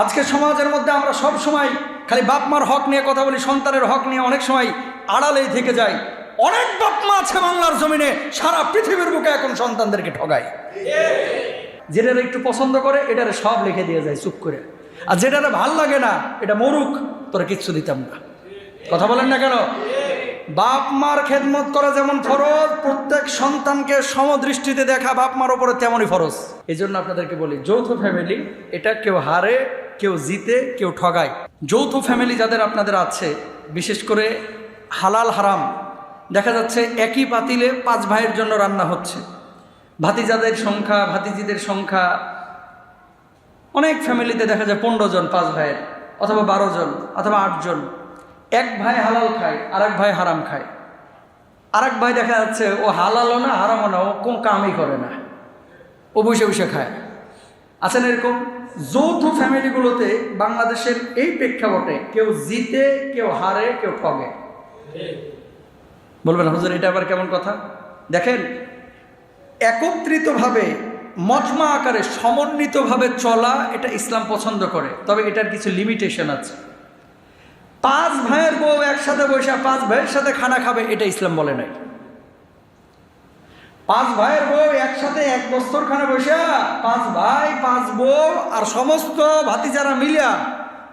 আজকে সমাজের মধ্যে আমরা সব সময় খালি বাপমার হক নিয়ে কথা বলি, সন্তানের হক নিয়ে অনেক সময় আড়ালেই থেকে যাই। অনেক বাপ মা আছে বাংলার জমিনে, সারা পৃথিবীর বুকে এখন সন্তানদেরকে ঠগায়। যেটার একটু পছন্দ করে, এটারে সব লিখে দিয়ে যায়, চুপ করে। আর যেটারে ভালো লাগে না, এটা মরুক, তোরা কিচ্ছু দিতাম না। কথা বলেন না কেন? বাপ মার খেদমত করা যেমন ফরজ, প্রত্যেক সন্তানকে সমদৃষ্টিতে দেখা বাপ মার ওপরে তেমনই ফরজ। এই জন্য আপনাদেরকে বলি, যৌথ ফ্যামিলি এটা কেউ হারে, কেউ জিতে, কেউ ঠগায়। যৌথ ফ্যামিলি যাদের আপনাদের আছে, বিশেষ করে হালাল হারাম, দেখা যাচ্ছে একই পাতিলে পাঁচ ভাইয়ের জন্য রান্না হচ্ছে। ভাতিজাদের সংখ্যা, ভাতিজিদের সংখ্যা, অনেক ফ্যামিলিতে দেখা যায় পনেরো জন পাঁচ ভাইয়ের, অথবা বারো জন, অথবা আটজন এক ভাই হালাল খায় আর এক ভাই হারাম খায়। আর এক ভাই দেখা যাচ্ছে, ও হালালও না, হারামও না, ও কোন কামই করে না। ও বসে বসে খায়। আছেন এরকম? যৌথ ফ্যামিলিগুলোতে বাংলাদেশের এই প্রেক্ষাপটে কেউ জিতে, কেউ হারে, কেউ ঠগে। বলবেন, হুজুর, এটা আবার কেমন কথা? দেখেন, একত্রিতভাবে, মজমা আকারে সমন্বিতভাবে চলা, এটা ইসলাম পছন্দ করে। তবে এটার কিছু লিমিটেশন আছে। পাঁচ ভাইয়ের বউ একসাথে বসে, পাঁচ ভাইয়ের সাথে খানা খাবে, এটা ইসলাম বলে নাই। পাঁচ ভাইয়ের বউ একসাথে এক বস্তর খানা বসে, পাঁচ ভাই, পাঁচ বউ আর সমস্ত ভাতিজারা মিলিয়া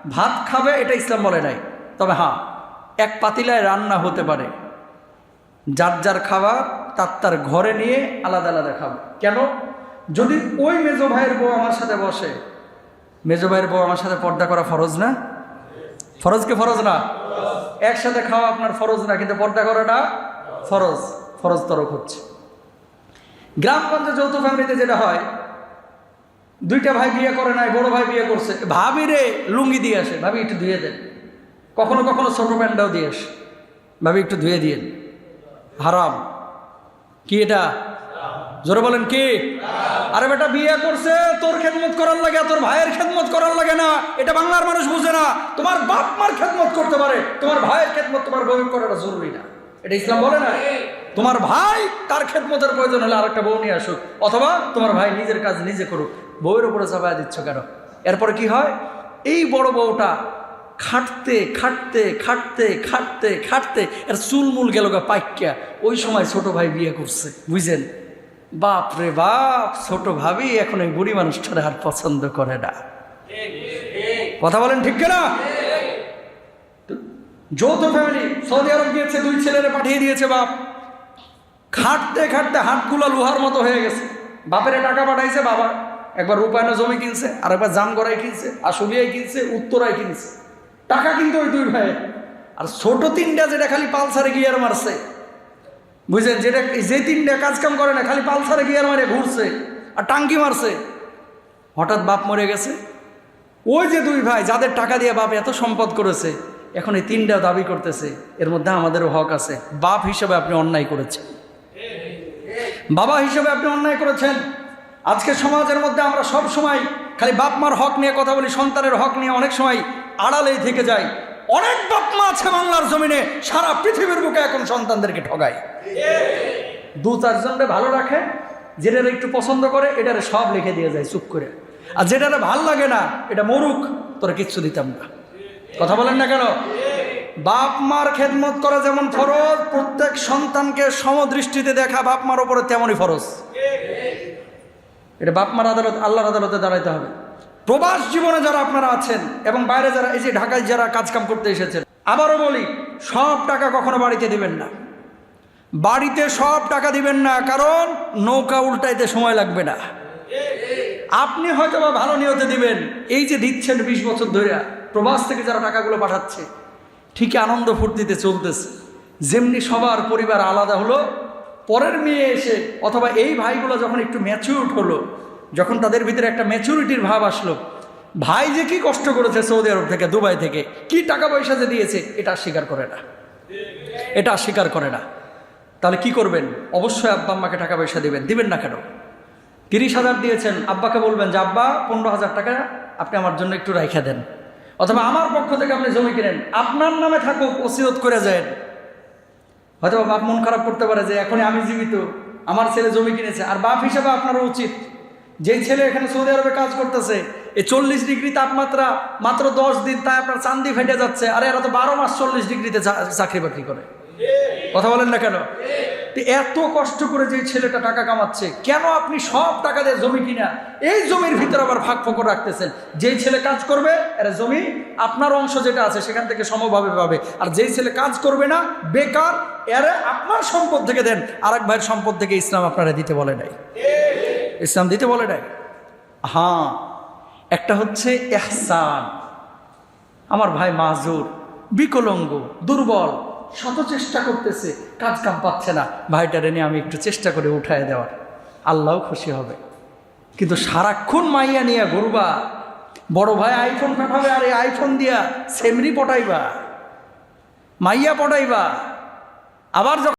ভাত খাবে, এটা ইসলাম বলে নাই। তবে হ্যাঁ এক পাতিলায় রান্না হতে পারে। যার যার খাবার, তার তার ঘরে নিয়ে আলাদা আলাদা খাবে। কেন? যদি ওই মেজো ভাইয়ের বউ আমার সাথে বসে, মেজো ভাইয়ের বউ আমার সাথে পর্দা করা ফরজ না? ফরজ কি ফরজ না? একসাথে খাওয়া আপনার ফরজ না, কিন্তু পর্দা করাটা ফরজ। ফরজ তরক হচ্ছে। গ্রামগঞ্জে যৌথ ফ্যামিলিতে যেটা হয়, দুইটা ভাই বিয়ে করে নাই, বড় ভাই বিয়ে করছে। ভাবি রে, লুঙ্গি দিয়ে আসে। ভাবি, একটু ধুয়ে দেন। কখনো কখনো ছোট প্যান্টটাও দিয়ে আসে। ভাবি, একটু ধুয়ে দিয়ে হারাম। কি এটা? জোরে বলেন কি? আরে বেটা বিয়ে করছে, তোর খেদমত করার লাগে, তোর ভাইয়ের খেদমত করার লাগে না। এটা বাংলার মানুষ বুঝে না। তোমার বাপ মার খেদমত করতে পারে। তোমার ভাইয়ের খেদমত তোমার বউ করাটা জরুরি না। এটা ইসলাম বলে না? তোমার ভাই তার খেদমতের প্রয়োজন হলে আরেকটা বউ নিয়ে আসুক। অথবা তোমার ভাই নিজের কাজ নিজে করুক। বউয়ের উপরে চাপায় দিচ্ছ কেন? এরপরে কি হয়? এই বড় বউটা খাটতে খাটতে খাটতে খাটতে খাটতে, এর চুলমুল গেল গা পাইকা ওই সময় ছোট ভাই বিয়ে করছে বুঝলেন বাপ রে বাপ, ছোট ভাবি এখন ওই বুড়ি মানুষটার আর পছন্দ করে না। কথা বলেন ঠিক না যৌথ ফ্যামিলি সৌদি আরব গিয়েছে, দুই ছেলেরে পাঠিয়ে দিয়েছে বাপ। খাটতে খাটতে হাতগুলো লোহার মতো হয়ে গেছে। বাপেরে টাকা পাঠাইছে বাবা। একবার রূপায়ণে জমি কিনছে আর একবার জামগড়ায় কিনছে, আশুলিয়ায় কিনছে, উত্তরায় কিনছে। টাকা কিন্তু ওই দুই ভাই আর ছোট তিনটা যেটা খালি পালসারে গিয়ার মারছে। বুঝলেন? যেটা যে তিনটা কাজ কাম করে না, খালি পালসারে গিয়ার মারে, ঘুরছে আর টাঙ্কি মারছে। হঠাৎ বাপ মরে গেছে। ওই যে দুই ভাই, যাদের টাকা দিয়ে বাপ এত সম্পদ করেছে, এখন এই তিনটা দাবি করতেছে। এর মধ্যে আমাদেরও হক আছে। বাপ হিসেবে আপনি অন্যায় করেছেন। বাবা হিসেবে আপনি অন্যায় করেছেন। আজকে সমাজের মধ্যে আমরা সব সময় খালি বাপ মার হক নিয়ে কথা বলি, সন্তানের হক নিয়ে অনেক সময় আড়ালেই থেকে যাই। অনেক বাপ মা আছে বাংলার জমিনে, সারা পৃথিবীর বুকে এখন সন্তানদেরকে ঠগায়। দু চারজনরে ভালো রাখে, যেটারে একটু পছন্দ করে, এটারে সব লিখে দিয়ে যায়, চুপ করে। আর যেটারে ভালো লাগে না, এটা মরুক, তোরা কিচ্ছু দিতাম না। কথা বলেন না কেন? বাপ মার খেদমত করা যেমন ফরজ, প্রত্যেক সন্তানকে সমদৃষ্টিতে দেখা বাপ মার ওপরে তেমনই ফরজ। এটা বাপ মার আদালত, আল্লাহর আদালতে দাঁড়াইতে হবে। প্রবাস জীবনে যারা আপনারা আছেন, এবং বাইরে যারা, এই যে ঢাকায় যারা কাজকাম করতে এসেছেন, আবারও বলি, সব টাকা কখনো বাড়িতে দিবেন না। বাড়িতে সব টাকা দিবেন না, কারণ নৌকা উল্টাইতে সময় লাগবে না। আপনি হয়তো বা ভালো নিয়তে দিবেন। এই যে দিচ্ছেন বিশ বছর ধরে, প্রবাস থেকে যারা টাকাগুলো পাঠাচ্ছে, ঠিকই আনন্দ ফুর্তিতে চলতেছে। যেমনি সবার পরিবার আলাদা হলো, পরের মেয়ে এসে, অথবা এই ভাইগুলো যখন একটু ম্যাচিউর হলো, যখন তাদের ভিতরে একটা ম্যাচুরিটির ভাব আসলো, ভাই যে কি কষ্ট করেছে সৌদি আরব থেকে, দুবাই থেকে, কি টাকা পয়সা যে দিয়েছে, এটা স্বীকার করে না। এটা স্বীকার করে না। তাহলে কি করবেন? অবশ্যই আব্বা আম্মাকে টাকা পয়সা দিবেন। দিবেন না কেন? তিরিশ হাজার দিয়েছেন। আব্বাকে বলবেন যে, আব্বা, পনেরো হাজার টাকা আপনি আমার জন্য একটু রাইখা দেন। অথবা, আমার পক্ষ থেকে আপনি জমি কিনেন। আপনার নামে থাকুক ওসিয়ত করে যায় হয়তো বাপ মন খারাপ করতে পারে যে, এখনই আমি জীবিত। আমার ছেলে জমি কিনেছে। আর বাপ হিসেবে আপনারও উচিত। যেই ছেলে এখানে সৌদি আরবে কাজ করতেছে এই চল্লিশ ডিগ্রি তাপমাত্রা মাত্র দশ দিন তাই আপনার চান্দি ফেটে যাচ্ছে। আরে, এরা তো বারো মাস চল্লিশ ডিগ্রিতে চাকরি বাকরি করে। কথা বলেন না কেন? এত কষ্ট করে যে ছেলেটা টাকা কামাচ্ছে, কেন আপনি সব টাকা দিয়ে জমি কিনা এই জমির ভিতরে আবার ফাঁক ফোকর রাখতেছেন। যেই ছেলে কাজ করবে, এরা জমি আপনার অংশ যেটা আছে সেখান থেকে সমভাবে পাবে। আর যেই ছেলে কাজ করবে না, বেকার, এরা আপনার সম্পদ থেকে দেন। আর এক ভাইয়ের সম্পদ থেকে ইসলাম আপনারা দিতে বলে নাই। ইসলাম দিতে বলে নাই? হ্যাঁ একটা হচ্ছে এহসান। আমার ভাই মাজুর, বিকলঙ্গ, দুর্বল। শত চেষ্টা করতেছে, কাজ কাম পাচ্ছে না। ভাইটারে নিয়ে আমি একটু চেষ্টা করে উঠায় দেওয়ার। আল্লাহ খুশি হবে। কিন্তু সারাক্ষণ মাইয়া নিয়ে ঘুরবা। বড় ভাই আইফোন পাঠাবে আর এই আইফোন দিয়া সেমরি পটাইবা। মাইয়া পটাইবা। আবার যখন